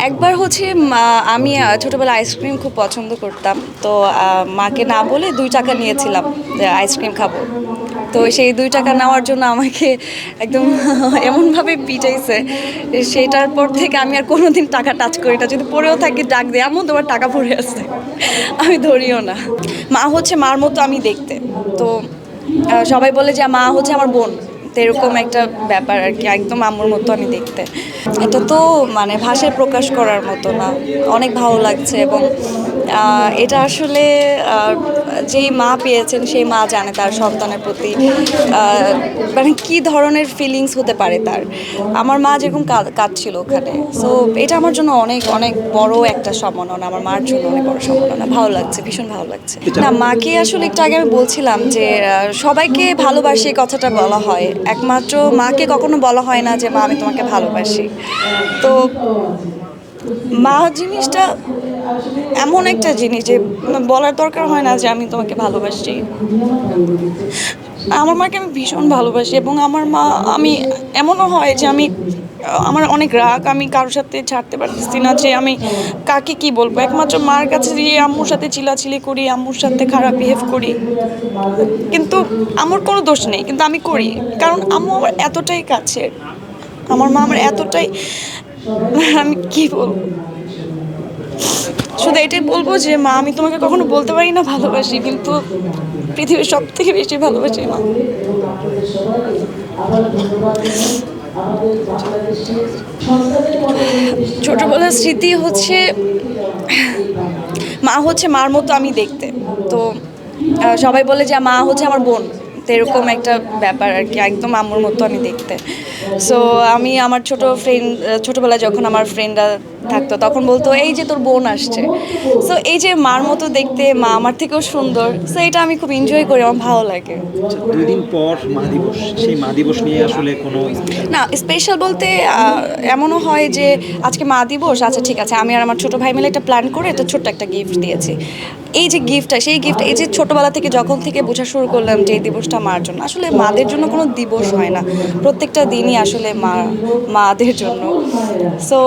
একবার হচ্ছে আমি আহ, ছোটবেলায় আইসক্রিম খুব পছন্দ করতাম। তো মাকে না বলে দুই টাকা নিয়েছিলাম যে আইসক্রিম খাব। তো সেই দুই টাকা নেওয়ার জন্য আমাকে একদম এমনভাবে পিটাইছে সেটার পর থেকে আমি আর কোনোদিন টাকা টাচ করি না। যদি পড়েও থাকি ডাক দিই এমন তোমার টাকা পড়ে আছে। আমি ধরিও না। মা হচ্ছে মার মতো আমি দেখতে। তো সবাই বলে যে মা হচ্ছে আমার বোন। তো এরকম একটা ব্যাপার আর কি, একদম আমার মতো আমি দেখতে। এটা তো মানে ভাষায় প্রকাশ করার মতো না। অনেক ভালো লাগছে এবং এটা আসলে যেই মা পেয়েছেন সেই মা জানে তার সন্তানের প্রতি মানে কি ধরনের ফিলিংস হতে পারে তার। আমার মা যেরকম কা- কাঁদছিল ওখানে। সো এটা আমার জন্য অনেক অনেক বড় একটা সম্মাননা। আমার মার জন্য অনেক বড় সম্মাননা। ভালো লাগছে ভীষণ ভালো লাগছে। না মাকে আসলে একটু আগে আমি বলছিলাম যে সবাইকে ভালোবাসি কথাটা বলা হয়। একমাত্র মাকে কখনো বলা হয় না যে মা আমি তোমাকে ভালোবাসি। তো মা জিনিসটা এমন একটা জিনিস যে বলার দরকার হয় না যে আমি তোমাকে ভালোবাসি। আমার মাকে আমি ভীষণ ভালোবাসি এবং আমার মা, আমি এমনও হয় যে আমি, আমার অনেক রাগ, আমি কারোর সাথে ছাড়তে পারতেছি না যে আমি কাকে কি বলব। একমাত্র মার কাছে গিয়ে আম্মুর সাথে চিলাচিলি করি, আম্মুর সাথে খারাপ বিহেভ করি। কিন্তু আমার কোনো দোষ নেই, কিন্তু আমি করি। কারণ আম্মু আমার এতটাই কাছের। আমার মা আমার এতটাই আমি কি বলব? শুধু এটাই বলব যে মা, আমি তোমাকে কখনো বলতে পারি না ভালোবাসি, কিন্তু পৃথিবীর সব থেকে বেশি ভালোবাসি মা। ছোটবেলার স্মৃতি হচ্ছে, মা হচ্ছে মার মতো আমি দেখতে। তো সবাই বলে যে মা হচ্ছে আমার বোন। তো এরকম একটা ব্যাপার আর কি একদম আম্মুর মতো আমি দেখতে। সো আমি আমার ছোট ফ্রেন্ড ছোটোবেলায় যখন আমার ফ্রেন্ডরা থাকতো তখন বলতো এই যে তোর বোন আসছে। সো এই যে মার মতো দেখতে মা আমার থেকেও সুন্দর। সো এটা আমি খুব এনজয় করি আমার ভালো লাগে। দুই দিন পর মা দিবস সেই মা দিবস নিয়ে আসলে কোনো না স্পেশাল বলতে এমনও হয় যে আজকে মা দিবস আচ্ছা ঠিক আছে আমি আর আমার ছোট ভাই মিলে একটা প্ল্যান করে তো ছোট্ট একটা গিফট দিয়েছি। এই যে গিফটটা সেই গিফট এই যে ছোটবেলা থেকে যখন থেকে বোঝা শুরু করলাম যে এই দিবসটা মার জন্য, আসলে মাদের জন্য কোনো দিবস হয় না। প্রত্যেকটা দিনই আসলে মা, মাদের জন্য। সো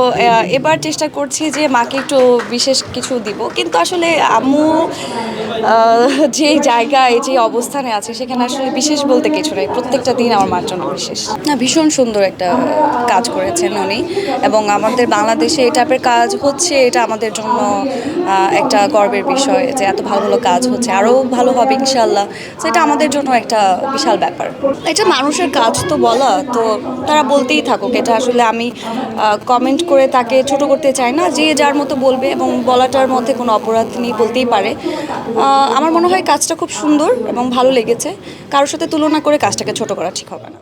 এবার চেষ্টা করছি যে মাকে একটু বিশেষ কিছু দিব। কিন্তু আসলে আম্মু যে জায়গায়, যে অবস্থানে আছে, সেখানে আসলে বিশেষ বলতে কিছু নেই। প্রত্যেকটা দিন আমার মার জন্য বিশেষ। না, ভীষণ সুন্দর একটা কাজ করেছেন উনি এবং আমাদের বাংলাদেশে এই টাইপের কাজ হচ্ছে, এটা আমাদের জন্য একটা গর্বের বিষয় যে এত ভালো ভালো কাজ হচ্ছে। আরও ভালো হবে ইনশাল্লাহ তো এটা আমাদের জন্য একটা বিশাল ব্যাপার। এটা মানুষের কাজ তো বলা, তো তারা বলতেই থাকুক। এটা আসলে আমি কমেন্ট করে তাকে ছোট করতে চাই না, যে যার মতো বলবে এবং বলাটার মধ্যে কোনো অপরাধ নেই বলতেই পারে। আমার মনে হয় কাজটা খুব সুন্দর এবং ভালো লেগেছে। কারোর সাথে তুলনা করে কাজটাকে ছোট করা ঠিক হবে না।